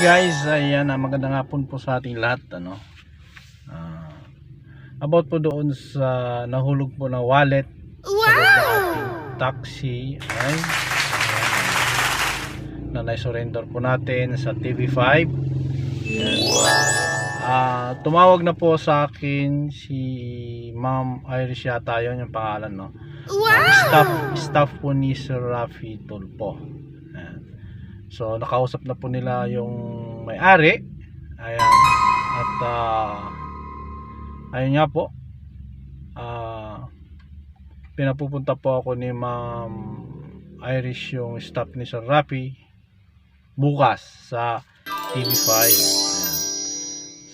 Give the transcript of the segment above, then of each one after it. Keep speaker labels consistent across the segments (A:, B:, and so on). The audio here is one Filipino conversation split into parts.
A: guys, ayan, ah, magandang hapon po sa ating lahat, ano. Ah, about po doon sa nahulog po na wallet sa ating taxi ay ayan, na na-surrender po natin sa TV5. Ayan. Ah, tumawag na po sa akin si Ma'am Irish yata yun yung pangalan, no. Ah, staff, staff po ni Sir Rafi Tulpo. So nakausap na po nila yung may-ari. Ayan. At ah, ayun nga po. Ah, pinapupunta po ako ni Ma'am Irish yung staff ni Sir Rafi bukas sa TV5. Ayan.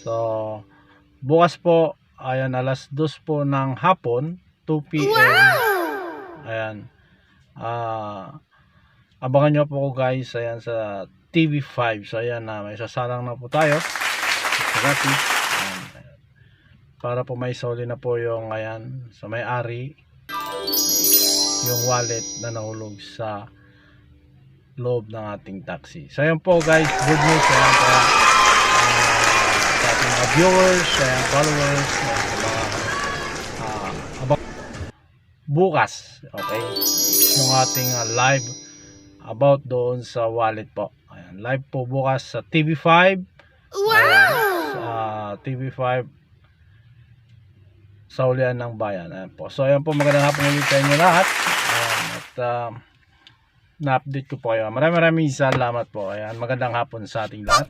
A: So bukas po ayan alas 2 po ng hapon 2 p.m. Ayan. Ah abangan nyo po ko guys ayan sa TV5 so ayan na may sasalang na po tayo. Ayan. para po may soli na po yung ayan sa may ari yung wallet na nahulog sa loob ng ating taxi. So ayan po guys good news ayan po ah, sa ating mga viewers ayan followers ayan, mga abang bukas okay yung ating ah, live about doon sa wallet po. Ayan, live po bukas sa TV5. Ayan, sa TV5 sa ulian ng bayan. Ayan po. So ayan po magandang hapon ulit sa inyo lahat. Ayan, at ah, na-update ko po kayo. Maraming maraming salamat po. Ayan, magandang hapon sa ating lahat.